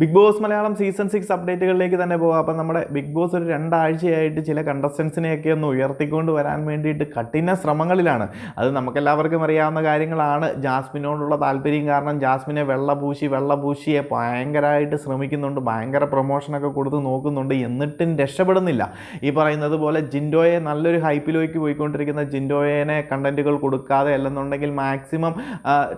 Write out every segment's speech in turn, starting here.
Bigg Boss Malayalam season six അപ്ഡേറ്റുകളിലേക്ക് തന്നെ പോകാം. അപ്പം നമ്മുടെ ബിഗ് ബോസ് ഒരു രണ്ടാഴ്ചയായിട്ട് ചില കണ്ടസ്റ്റൻസിനെയൊക്കെ ഒന്ന് ഉയർത്തിക്കൊണ്ട് വരാൻ വേണ്ടിയിട്ട് കഠിന ശ്രമങ്ങളിലാണ്. അത് നമുക്കെല്ലാവർക്കും അറിയാവുന്ന കാര്യങ്ങളാണ്. ജാസ്മിനോടുള്ള താല്പര്യം കാരണം ജാസ്മിനെ വെള്ള പൂശി വെള്ള പൂശിയെ ഭയങ്കരമായിട്ട് ശ്രമിക്കുന്നുണ്ട്. ഭയങ്കര പ്രൊമോഷനൊക്കെ കൊടുത്ത് നോക്കുന്നുണ്ട്. എന്നിട്ടും രക്ഷപ്പെടുന്നില്ല. ഈ പറയുന്നത് പോലെ ജിൻഡോയെ നല്ലൊരു ഹൈപ്പിലേക്ക് പോയിക്കൊണ്ടിരിക്കുന്ന ജിൻഡോയേനെ കണ്ടന്റുകൾ കൊടുക്കാതെ അല്ലെന്നുണ്ടെങ്കിൽ മാക്സിമം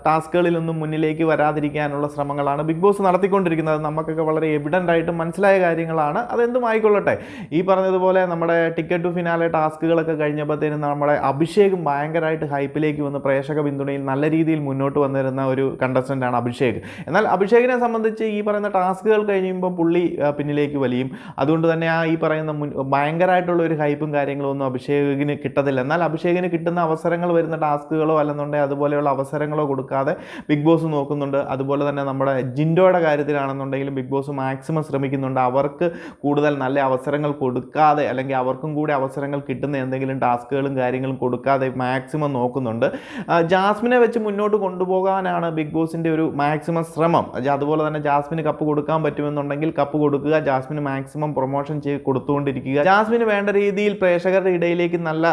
ടാസ്കുകളിലൊന്നും മുന്നിലേക്ക് വരാതിരിക്കാനുള്ള ശ്രമങ്ങളാണ് ബിഗ് ബോസ് നടത്തിക്കൊണ്ടിരിക്കുന്നത്. നമുക്കൊക്കെ വളരെ എവിഡന്റ് ആയിട്ട് മനസ്സിലായ കാര്യങ്ങളാണ്. അതെന്തും ആയിക്കൊള്ളട്ടെ. ഈ പറഞ്ഞതുപോലെ നമ്മുടെ ടിക്കറ്റ് ടു ഫിനാലെ ടാസ്കുകളൊക്കെ കഴിഞ്ഞപ്പോഴത്തേനും നമ്മുടെ അഭിഷേക് ഭയങ്കരമായിട്ട് ഹൈപ്പിലേക്ക് വന്ന് പ്രേക്ഷക പിന്തുണയിൽ നല്ല രീതിയിൽ മുന്നോട്ട് വന്നിരുന്ന ഒരു കണ്ടസ്റ്റന്റാണ് അഭിഷേക്. എന്നാൽ അഭിഷേകിനെ സംബന്ധിച്ച് ഈ പറയുന്ന ടാസ്കുകൾ കഴിയുമ്പോൾ പുള്ളി പിന്നിലേക്ക് വലിയും. അതുകൊണ്ട് തന്നെ ആ ഈ പറയുന്ന മുൻ ഭയങ്കരമായിട്ടുള്ള ഒരു ഹൈപ്പും കാര്യങ്ങളും ഒന്നും അഭിഷേകിന് കിട്ടത്തില്ല. എന്നാൽ അഭിഷേകിന് കിട്ടുന്ന അവസരങ്ങൾ വരുന്ന ടാസ്കുകളോ അല്ലെന്നുണ്ടെങ്കിൽ അതുപോലെയുള്ള അവസരങ്ങളോ കൊടുക്കാതെ ബിഗ് ബോസ് നോക്കുന്നുണ്ട്. അതുപോലെ തന്നെ നമ്മുടെ ജിൻഡോയുടെ കാര്യത്തിലാണെന്നുണ്ടെങ്കിലും ബിഗ് ബോസ് മാക്സിമം ശ്രമിക്കുന്നുണ്ട് അവർക്ക് കൂടുതൽ നല്ല അവസരങ്ങൾ കൊടുക്കാതെ അല്ലെങ്കിൽ അവർക്കും കൂടി അവസരങ്ങൾ കിട്ടുന്ന എന്തെങ്കിലും ടാസ്കുകളും കാര്യങ്ങളും കൊടുക്കാതെ മാക്സിമം നോക്കുന്നുണ്ട്. ജാസ്മിനെ വെച്ച് മുന്നോട്ട് കൊണ്ടുപോകാനാണ് ബിഗ് ബോസിന്റെ ഒരു മാക്സിമം ശ്രമം. അത് അതുപോലെ തന്നെ ജാസ്മിന് കപ്പ് കൊടുക്കാൻ പറ്റുമെന്നുണ്ടെങ്കിൽ കപ്പ് കൊടുക്കുക ജാസ്മിന് മാക്സിമം പ്രൊമോഷൻ ചെയ്ത് കൊടുത്തുകൊണ്ടിരിക്കുക. ജാസ്മിന് വേണ്ട രീതിയിൽ പ്രേക്ഷകരുടെ ഇടയിലേക്ക് നല്ല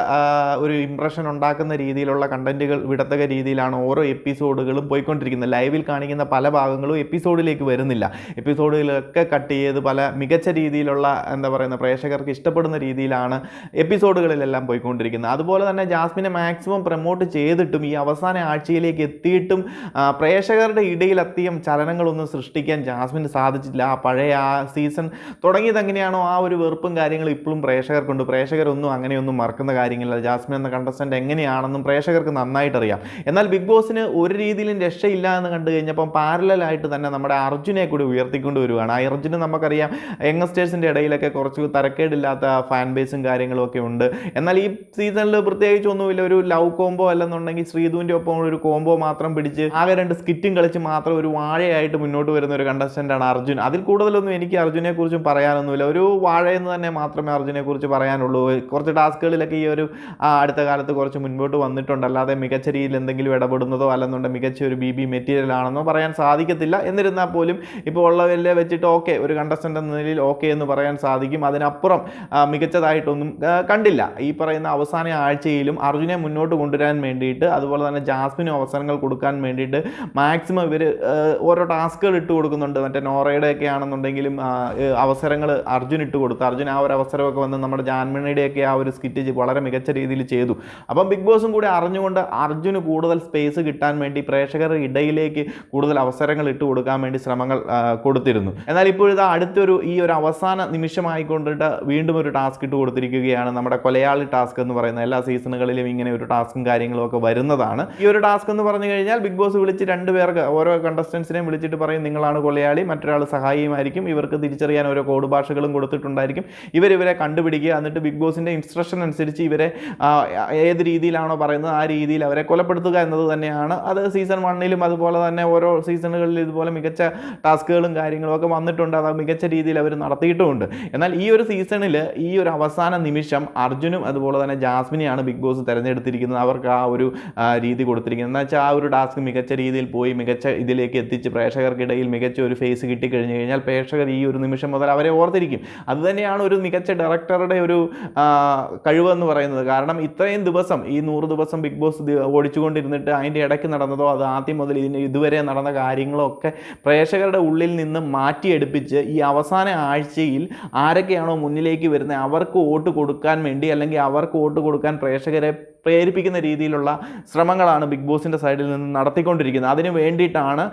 ഒരു ഇംപ്രഷൻ ഉണ്ടാക്കുന്ന രീതിയിലുള്ള കണ്ടന്റുകൾ വിടത്തക രീതിയിലാണ് ഓരോ എപ്പിസോഡുകളും പോയിക്കൊണ്ടിരിക്കുന്നത്. ലൈവിൽ കാണിക്കുന്ന പല ഭാഗങ്ങളും എപ്പിസോഡിലേക്ക് വരുന്നില്ല. എപ്പിസോഡുകളൊക്കെ കട്ട് ചെയ്ത് പല മികച്ച രീതിയിലുള്ള എന്താ പറയുന്ന പ്രേക്ഷകർക്ക് ഇഷ്ടപ്പെടുന്ന രീതിയിലാണ് എപ്പിസോഡുകളിലെല്ലാം പോയിക്കൊണ്ടിരിക്കുന്നത്. അതുപോലെ തന്നെ ജാസ്മിനെ മാക്സിമം പ്രൊമോട്ട് ചെയ്തിട്ടും ഈ അവസാന ആഴ്ചയിലേക്ക് എത്തിയിട്ടും പ്രേക്ഷകരുടെ ഇടയിൽ ചലനങ്ങളൊന്നും സൃഷ്ടിക്കാൻ ജാസ്മിന് സാധിച്ചില്ല. ആ പഴയ ആ സീസൺ തുടങ്ങിയത് എങ്ങനെയാണോ ആ ഒരു വെറുപ്പും കാര്യങ്ങളും ഇപ്പോഴും പ്രേക്ഷകർക്കുണ്ട്. പ്രേക്ഷകരൊന്നും അങ്ങനെയൊന്നും മറക്കുന്ന കാര്യങ്ങളില്ല ജാസ്മിൻ എന്ന കണ്ടസ്റ്റന്റ് എങ്ങനെയാണെന്നും പ്രേക്ഷകർക്ക് നന്നായിട്ട് അറിയാം എന്നാൽ ബിഗ് ബോസിന് ഒരു രീതിയിലും രക്ഷയില്ല എന്ന് കണ്ടു കഴിഞ്ഞപ്പം പാരലായിട്ട് തന്നെ നമ്മുടെ അർജുനെ കൂടി ഉയർത്തിക്കൊണ്ട് വരുവാണ്. അർജുന് നമുക്കറിയാം യങ്സ്റ്റേഴ്സിന്റെ ഇടയിലൊക്കെ കുറച്ച് തരക്കേടില്ലാത്ത ഫാൻ ബേസും കാര്യങ്ങളും ഒക്കെ ഉണ്ട്. എന്നാൽ ഈ സീസണിൽ പ്രത്യേകിച്ച് ഒന്നുമില്ല ഒരു ലവ് കോംബോ അല്ലെന്നുണ്ടെങ്കിൽ ശ്രീധുവിന്റെ ഒപ്പം ഒരു കോംബോ മാത്രം പിടിച്ച് ആകെ രണ്ട് സ്കിറ്റും കളിച്ച് മാത്രം ഒരു വാഴയായിട്ട് മുന്നോട്ട് വരുന്ന ഒരു കണ്ടസ്റ്റന്റാണ് അർജുൻ. അതിൽ കൂടുതലൊന്നും എനിക്ക് അർജുനെ കുറിച്ചും പറയാനൊന്നുമില്ല. ഒരു വാഴയെന്ന് തന്നെ മാത്രമേ അർജുനെ കുറിച്ച് പറയാനുള്ളൂ. കുറച്ച് ടാസ്കുകളിലൊക്കെ ഈ ഒരു അടുത്ത കാലത്ത് കുറച്ച് മുൻപോട്ട് വന്നിട്ടുണ്ട്. അല്ലാതെ മികച്ച രീതിയിൽ എന്തെങ്കിലും ഇടപെടുന്നതോ അല്ലെന്നുണ്ടെങ്കിൽ മികച്ച ഒരു ബി ബി മെറ്റീരിയൽ ആണെന്നോ പറയാൻ സാധിക്കത്തില്ല. എന്നിരുന്നാൽ പോലും ഇപ്പോൾ ഉള്ളവരിലെ വെച്ചിട്ട് ഓക്കെ ഒരു കണ്ടസ്റ്റന്റ് എന്ന നിലയിൽ ഓക്കെ എന്ന് പറയാൻ സാധിക്കും. അതിനപ്പുറം മികച്ചതായിട്ടൊന്നും കണ്ടില്ല. ഈ പറയുന്ന അവസാന ആഴ്ചയിലും അർജുനെ മുന്നോട്ട് കൊണ്ടുവരാൻ വേണ്ടിയിട്ട് അതുപോലെ തന്നെ ജാസ്മിനും അവസരങ്ങൾ കൊടുക്കാൻ വേണ്ടിയിട്ട് മാക്സിമം ഇവർ ഓരോ ടാസ്കുകൾ ഇട്ട് കൊടുക്കുന്നുണ്ട്. മറ്റേ നോറയുടെ ഒക്കെ ആണെന്നുണ്ടെങ്കിലും അവസരങ്ങൾ അർജുൻ ഇട്ട് കൊടുത്തു അർജുൻ ആ ഒരു അവസരമൊക്കെ വന്ന് നമ്മുടെ ജാൻമണിയുടെയൊക്കെ ആ ഒരു സ്കിറ്റ് വളരെ മികച്ച രീതിയിൽ ചെയ്തു. അപ്പം ബിഗ് ബോസും കൂടി അറിഞ്ഞുകൊണ്ട് അർജുന് കൂടുതൽ സ്പേസ് കിട്ടാൻ വേണ്ടി പ്രേക്ഷകരുടെ ഇടയിലേക്ക് കൂടുതൽ അവസരങ്ങൾ ഇട്ട് കൊടുക്കാൻ വേണ്ടി ശ്രമങ്ങൾ കൊടുത്തിരുന്നു. എന്നാൽ ഇപ്പോഴിതാ അടുത്തൊരു ഈ ഒരു അവസാന നിമിഷമായിക്കൊണ്ടിട്ട് വീണ്ടും ഒരു ടാസ്ക് ഇട്ട് കൊടുത്തിരിക്കുകയാണ് നമ്മുടെ കൊലയാളി ടാസ്ക് എന്ന് പറയുന്ന എല്ലാ സീസണുകളിലും ഇങ്ങനെ ഒരു ടാസ്കും കാര്യങ്ങളും ഒക്കെ വരുന്നതാണ്. ഈ ഒരു ടാസ്ക് എന്ന് പറഞ്ഞു കഴിഞ്ഞാൽ ബിഗ് ബോസ് വിളിച്ച് രണ്ട് പേർക്ക് ഓരോ കണ്ടസ്റ്റൻസിനെയും വിളിച്ചിട്ട് പറയും നിങ്ങളാണ് കൊലയാളി മറ്റൊരാൾ സഹായിയുമായിരിക്കും ഇവർക്ക് തിരിച്ചറിയാൻ ഓരോ കോഡ് ഭാഷകളും കൊടുത്തിട്ടുണ്ടായിരിക്കും. ഇവർ ഇവരെ കണ്ടുപിടിക്കുക എന്നിട്ട് ബിഗ് ബോസിന്റെ ഇൻസ്ട്രക്ഷൻ അനുസരിച്ച് ഇവരെ ഏത് രീതിയിലാണോ പറയുന്നത് ആ രീതിയിൽ അവരെ കൊലപ്പെടുത്തുക എന്നത് തന്നെയാണ്. അത് സീസൺ വണ്ണിലും അതുപോലെ തന്നെ ഓരോ സീസണുകളിലും ഇതുപോലെ മികച്ച ടാസ്കുകളും കാര്യങ്ങളും ഒക്കെ വന്നിട്ടുണ്ട്. അത് മികച്ച രീതിയിൽ അവർ നടത്തിയിട്ടുമുണ്ട്. എന്നാൽ ഈ ഒരു സീസണിൽ ഈ ഒരു അവസാന നിമിഷം അർജുനും അതുപോലെ തന്നെ ജാസ്മിനെയാണ് ബിഗ് ബോസ് തിരഞ്ഞെടുത്തിരിക്കുന്നത്. അവർക്ക് ആ ഒരു രീതി കൊടുത്തിരിക്കുന്നത്. എന്ന് വെച്ചാൽ ആ ഒരു ടാസ്ക് മികച്ച രീതിയിൽ പോയി മികച്ച ഇതിലേക്ക് എത്തിച്ച് പ്രേക്ഷകർക്കിടയിൽ മികച്ച ഒരു ഫേസ് കിട്ടി കഴിഞ്ഞു കഴിഞ്ഞാൽ പ്രേക്ഷകർ ഈ ഒരു നിമിഷം മുതൽ അവരെ ഓർത്തിരിക്കും. അതുതന്നെയാണ് ഒരു മികച്ച ഡയറക്ടറുടെ ഒരു കഴിവെന്ന് പറയുന്നത്. കാരണം ഇത്രയും ദിവസം ഈ നൂറ് ദിവസം ബിഗ് ബോസ് ഓടിച്ചുകൊണ്ടിരുന്നിട്ട് അതിന്റെ ഇടയ്ക്ക് നടന്നതോ അത് ആദ്യം മുതൽ ഇതിന് ഇതുവരെ നടന്ന കാര്യങ്ങളോ ഒക്കെ പ്രേക്ഷകരുടെ ഉള്ളിൽ നിന്ന് മാറ്റിയെടുപ്പിച്ച് ഈ അവസാന ആഴ്ചയിൽ ആരൊക്കെയാണോ മുന്നിലേക്ക് വരുന്നത് അവർക്ക് വോട്ട് കൊടുക്കാൻ വേണ്ടി അല്ലെങ്കിൽ അവർക്ക് വോട്ട് കൊടുക്കാൻ പ്രേക്ഷകരെ പ്രേരിപ്പിക്കുന്ന രീതിയിലുള്ള ശ്രമങ്ങളാണ് ബിഗ് ബോസിന്റെ സൈഡിൽ നിന്ന് നടത്തിക്കൊണ്ടിരിക്കുന്നത്. അതിന് വേണ്ടിയിട്ടാണ്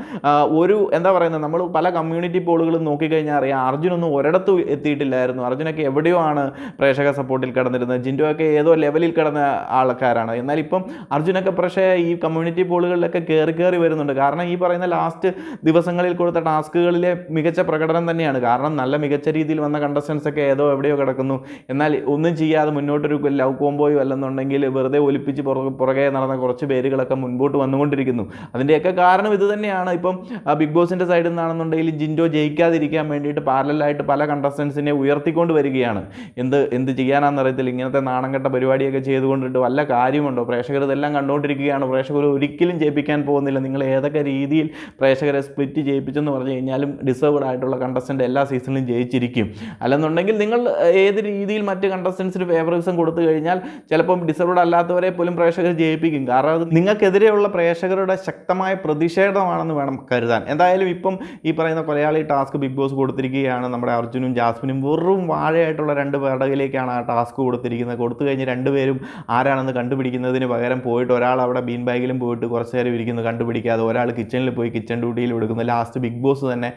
ഒരു എന്താ പറയുന്നത് നമ്മൾ പല കമ്മ്യൂണിറ്റി പോളുകളും നോക്കിക്കഴിഞ്ഞാൽ അറിയാം അർജുനൊന്നും ഒരിടത്തും എത്തിയിട്ടില്ലായിരുന്നു. അർജുനൊക്കെ എവിടെയോ ആണ് പ്രേക്ഷക സപ്പോർട്ടിൽ കിടന്നിരുന്നത്. ഒക്കെ ഏതോ ലെവലിൽ കിടന്ന ആൾക്കാരാണ്. എന്നാൽ ഇപ്പം അർജുനൊക്കെ പക്ഷേ ഈ കമ്മ്യൂണിറ്റി പോളുകളിലൊക്കെ കയറി കയറി വരുന്നുണ്ട്. കാരണം ഈ പറയുന്ന ലാസ്റ്റ് ദിവസങ്ങളിൽ കൊടുത്ത ടാസ്കുകളിലെ മികച്ച പ്രകടനം തന്നെയാണ്. കാരണം നല്ല മികച്ച രീതിയിൽ വന്ന കണ്ടസ്റ്റൻസ് ഒക്കെ ഏതോ എവിടെയോ കിടക്കുന്നു. എന്നാൽ ഒന്നും ചെയ്യാതെ മുന്നോട്ടൊരു ലവ് കോംബോയോ അല്ലെന്നുണ്ടെങ്കിൽ വെറുതെ ഒലിപ്പിച്ച് പുറകെ നടന്ന കുറച്ച് പേരുകളൊക്കെ മുൻപോട്ട് വന്നുകൊണ്ടിരിക്കുന്നു. അതിന്റെയൊക്കെ കാരണം ഇത് തന്നെയാണ്. ഇപ്പം ബിഗ് ബോസിന്റെ സൈഡിൽ നിന്നാണെന്നുണ്ടെങ്കിൽ ജിൻഡോ ജയിക്കാതിരിക്കാൻ വേണ്ടിയിട്ട് പാരലായിട്ട് പല കണ്ടസ്റ്റൻസിനെ ഉയർത്തിക്കൊണ്ട് വരികയാണ്. എന്ത് എന്ത് ചെയ്യാനാണെന്നറിയത്തില്ല ഇങ്ങനത്തെ നാണംകെട്ട പരിപാടിയൊക്കെ ചെയ്തുകൊണ്ടിട്ട് വല്ല കാര്യമുണ്ടോ? പ്രേക്ഷകർ ഇതെല്ലാം കണ്ടുകൊണ്ടിരിക്കുകയാണ് പ്രേക്ഷകർ ഒരിക്കലും ജയിപ്പിക്കാൻ പോകുന്നില്ല. നിങ്ങൾ ഏതൊക്കെ രീതിയിൽ പ്രേക്ഷകരെ സ്പ്ലിറ്റ് ചെയ്യിപ്പിച്ചെന്ന് പറഞ്ഞു കഴിഞ്ഞാലും ഡിസേർവ്ഡ് ആയിട്ടുള്ള കണ്ടസ്റ്റന്റ് എല്ലാ സീസണിലും ജയിച്ചിരിക്കും. അല്ലെന്നുണ്ടെങ്കിൽ നിങ്ങൾ ഏത് രീതിയിൽ മറ്റ് കണ്ടസ്റ്റൻസിന് ഫേവറിസം കൊടുത്തു കഴിഞ്ഞാൽ ചിലപ്പം ഡിസേർവ്ഡ് അല്ലാത്തവരെ പോലും പ്രേക്ഷകർ ജയിപ്പിക്കും. കാരണം അത് നിങ്ങൾക്കെതിരെയുള്ള പ്രേക്ഷകരുടെ ശക്തമായ പ്രതിഷേധമാണെന്ന് വേണം കരുതാൻ. എന്തായാലും ഇപ്പം ഈ പറയുന്ന കൊലയാളി ടാസ്ക് ബിഗ് ബോസ് കൊടുത്തിരിക്കുകയാണ്. നമ്മുടെ അർജുനും ജാസ്മിനും വെറും വാഴയായിട്ടുള്ള രണ്ട് പേടകയിലേക്കാണ് ആ ടാസ്ക് കൊടുത്തിരിക്കുന്നത്. കൊടുത്തു കഴിഞ്ഞ് രണ്ടുപേരും ആരാണെന്ന് കണ്ടുപിടിക്കുന്നതിന് പകരം പോയിട്ട് ഒരാൾ അവിടെ ബീൻ ബാഗിലും പോയിട്ട് കുറച്ച് നേരം ഇരിക്കുന്നു കണ്ടുപിടിക്കാതെ ഒരാൾ കിച്ചണിൽ പോയി കിച്ചൺ ഡ്യൂട്ടിയിൽ എടുക്കുന്നു. ലാസ്റ്റ് ബിഗ് ബോസ് തന്നെ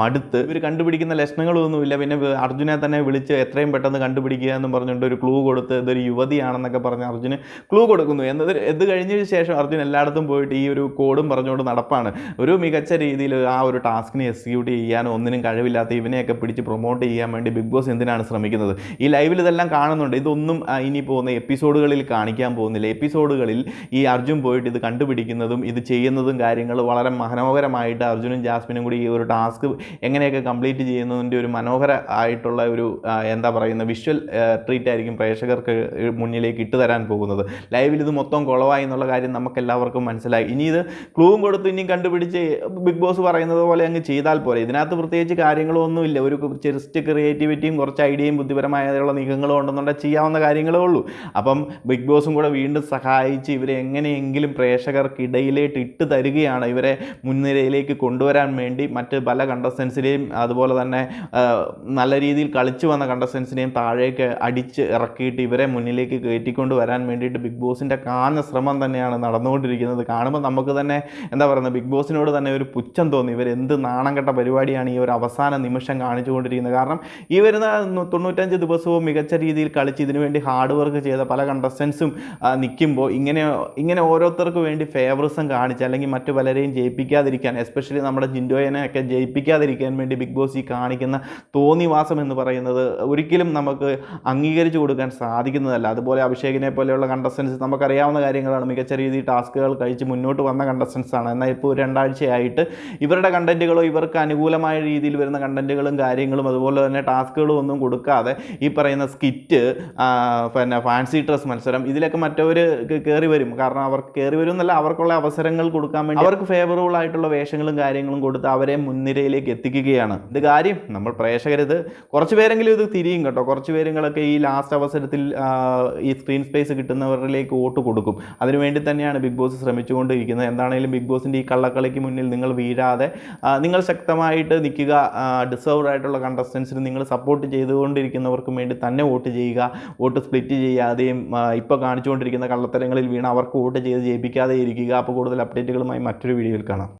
മടുത്ത് ഇവർ കണ്ടുപിടിക്കുന്ന ലക്ഷണങ്ങളൊന്നുമില്ല. പിന്നെ അർജുനെ തന്നെ വിളിച്ച് എത്രയും പെട്ടെന്ന് കണ്ടുപിടിക്കുക എന്ന് പറഞ്ഞുകൊണ്ട് ഒരു ക്ലൂ കൊടുത്ത് ഇതൊരു യുവതിയാണെന്നൊക്കെ പറഞ്ഞ് അർജുന് ക്ലൂ കൊടുക്കുന്നു. എന്നത് ഇത് കഴിഞ്ഞതിന് ശേഷം അർജുൻ എല്ലായിടത്തും പോയിട്ട് ഈ ഒരു കോഡും പറഞ്ഞുകൊണ്ട് നടപ്പാണ്. ഒരു മികച്ച രീതിയിൽ ആ ഒരു ടാസ്കിനെ എക്സിക്യൂട്ട് ചെയ്യാനോ ഒന്നിനും കഴിവില്ലാത്ത ഇവനെയൊക്കെ പിടിച്ച് പ്രൊമോട്ട് ചെയ്യാൻ വേണ്ടി ബിഗ് ബോസ് എന്തിനാണ് ശ്രമിക്കുന്നത്? ഈ ലൈവിൽ ഇതെല്ലാം കാണുന്നുണ്ട്. ഇതൊന്നും ഇനി പോകുന്ന എപ്പിസോഡുകളിൽ കാണിക്കാൻ പോകുന്നില്ല. എപ്പിസോഡുകളിൽ ഈ അർജുൻ പോയിട്ട് ഇത് കണ്ടുപിടിക്കുന്നതും ഇത് ചെയ്യുന്നതും കാര്യങ്ങൾ വളരെ മനോഹരമായിട്ട് അർജുനും ജാസ്മിനും കൂടി ഈ ഒരു ടാസ്ക് എങ്ങനെയൊക്കെ കംപ്ലീറ്റ് ചെയ്യുന്നതിന്റെ ഒരു മനോഹര ആയിട്ടുള്ള ഒരു എന്താ പറയുന്ന വിഷ്വൽ ട്രീറ്റ് ആയിരിക്കും പ്രേക്ഷകർക്ക് മുന്നിലേക്ക് ഇട്ട് തരാൻ പോകുന്നത്. ലൈവിൽ ഇത് മൊത്തം കുളവായി എന്നുള്ള കാര്യം നമുക്ക് എല്ലാവർക്കും മനസ്സിലായി. ഇനി ഇത് ക്ലൂവും കൊടുത്ത് ഇനിയും കണ്ടുപിടിച്ച് ബിഗ് ബോസ് പറയുന്നത് പോലെ അങ്ങ് ചെയ്താൽ പോലെ ഇതിനകത്ത് പ്രത്യേകിച്ച് കാര്യങ്ങളൊന്നുമില്ല ഒരു ജസ്റ്റ് ക്രിയേറ്റിവിറ്റിയും കുറച്ച് ഐഡിയയും ബുദ്ധിപരമായുള്ള നീക്കങ്ങളും ഉണ്ടെന്നുണ്ടെങ്കിൽ ചെയ്യാവുന്ന കാര്യങ്ങളേ ഉള്ളൂ. അപ്പം ബിഗ് ബോസും കൂടെ വീണ്ടും സഹായിച്ച് ഇവരെ എങ്ങനെയെങ്കിലും പ്രേക്ഷകർക്കിടയിലേക്ക് ഇട്ട് തരികയാണ് ഇവരെ മുൻനിരയിലേക്ക് കൊണ്ടുവരാൻ വേണ്ടി. മറ്റ് പല കണ്ടസ്റ്റൻസിനെയും അതുപോലെ തന്നെ നല്ല രീതിയിൽ കളിച്ചു വന്ന കണ്ടസ്റ്റൻസിനെയും താഴേക്ക് അടിച്ച് ഇറക്കിയിട്ട് ഇവരെ മുന്നിലേക്ക് കയറ്റിക്കൊണ്ട് വരാൻ വേണ്ടിയിട്ട് ബിഗ് ബോസിന്റെ കാന്ന ശ്രമം തന്നെയാണ് നടന്നുകൊണ്ടിരിക്കുന്നത്. കാണുമ്പോൾ നമുക്ക് തന്നെ എന്താ പറയുന്നത് ബിഗ് ബോസിനോട് തന്നെ ഒരു പുച്ഛം തോന്നി. ഇവർ എന്ത് നാണം കെട്ട പരിപാടിയാണ് ഈ ഒരു അവസാന നിമിഷം കാണിച്ചുകൊണ്ടിരിക്കുന്നത്. കാരണം ഈ വരുന്ന തൊണ്ണൂറ്റഞ്ച് ദിവസവും മികച്ച രീതിയിൽ കളിച്ച് ഇതിനു വേണ്ടി ഹാർഡ് വർക്ക് ചെയ്ത പല കണ്ടസ്റ്റൻസും നിൽക്കുമ്പോൾ ഇങ്ങനെ ഇങ്ങനെ ഓരോരുത്തർക്ക് വേണ്ടി ഫേവറിസം കാണിച്ച് അല്ലെങ്കിൽ മറ്റു പലരെയും ജയിപ്പിക്കാതിരിക്കാൻ എസ്പെഷ്യലി നമ്മുടെ ജിൻഡോയനെ ഒക്കെ ജയിപ്പിക്കാതിരിക്കാൻ വേണ്ടി ബിഗ് ബോസ് ഈ കാണിക്കുന്ന തോന്നിവാസം എന്ന് പറയുന്നത് ഒരിക്കലും നമുക്ക് അംഗീകരിച്ചു കൊടുക്കാൻ സാധിക്കുന്നതല്ല. അതുപോലെ അഭിഷേകിനെ പോലെയുള്ള കണ്ടസ്റ്റൻസ് നമുക്കറിയാവുന്ന കാര്യങ്ങളാണ്. മികച്ച രീതിയിൽ ടാസ്കുകൾ കഴിച്ച് മുന്നോട്ട് വന്ന കണ്ടസ്റ്റൻസാണ് എന്നാൽ ഇപ്പോൾ രണ്ടാഴ്ചയായിട്ട് ഇവരുടെ കണ്ടന്റുകളോ ഇവർക്ക് അനുകൂലമായ രീതിയിൽ വരുന്ന കണ്ടന്റുകളും കാര്യങ്ങളും അതുപോലെ തന്നെ ടാസ്കുകളും ഒന്നും കൊടുക്കാതെ ഈ പറയുന്ന സ്കിറ്റ് പിന്നെ ഫാൻസി ഡ്രസ് മത്സരം ഇതിലൊക്കെ മറ്റവർ കയറി വരും. കാരണം അവർക്ക് കയറി വരും എന്നല്ല അവർക്കുള്ള അവസരങ്ങൾ കൊടുക്കാൻ വേണ്ടി അവർക്ക് ഫേവറബിൾ ആയിട്ടുള്ള വേഷങ്ങളും കാര്യങ്ങളും കൊടുത്ത് അവരെ മുൻനിരയിലേക്ക് എത്തിക്കുകയാണ്. ഇത് കാര്യം നമ്മൾ പ്രേക്ഷകരത് കുറച്ച് പേരെങ്കിലും ഇത് തിരിയും കേട്ടോ. കുറച്ച് പേരുകളൊക്കെ ഈ ലാസ്റ്റ് അവസരത്തിൽ ഈ സ്ക്രീൻ സ്പേസ് കിട്ടുന്നവരിലേക്ക് വോട്ട് കൊടുക്കും. അതിനുവേണ്ടി തന്നെയാണ് ബിഗ് ബോസ് ശ്രമിച്ചുകൊണ്ടിരിക്കുന്നത്. എന്താണെങ്കിലും ബിഗ് ബോസിന്റെ ഈ കള്ളക്കളിക്ക് മുന്നിൽ നിങ്ങൾ വീഴാതെ നിങ്ങൾ ശക്തമായിട്ട് നിൽക്കുക ഡിസേർവ്ഡ് ആയിട്ടുള്ള കണ്ടസ്റ്റൻസിന് നിങ്ങൾ സപ്പോർട്ട് ചെയ്തുകൊണ്ടിരിക്കുന്നവർക്കും വേണ്ടി തന്നെ വോട്ട് ചെയ്യുക വോട്ട് സ്പ്ലിറ്റ് ചെയ്യാതെയും ഇപ്പോൾ കാണിച്ചുകൊണ്ടിരിക്കുന്ന കള്ളത്തരങ്ങളിൽ വീണ് അവർക്ക് വോട്ട് ചെയ്ത് ജയിപ്പിക്കാതെ ഇരിക്കുക. അപ്പോൾ കൂടുതൽ അപ്ഡേറ്റുകളുമായി മറ്റൊരു വീഡിയോയിൽ കാണാം.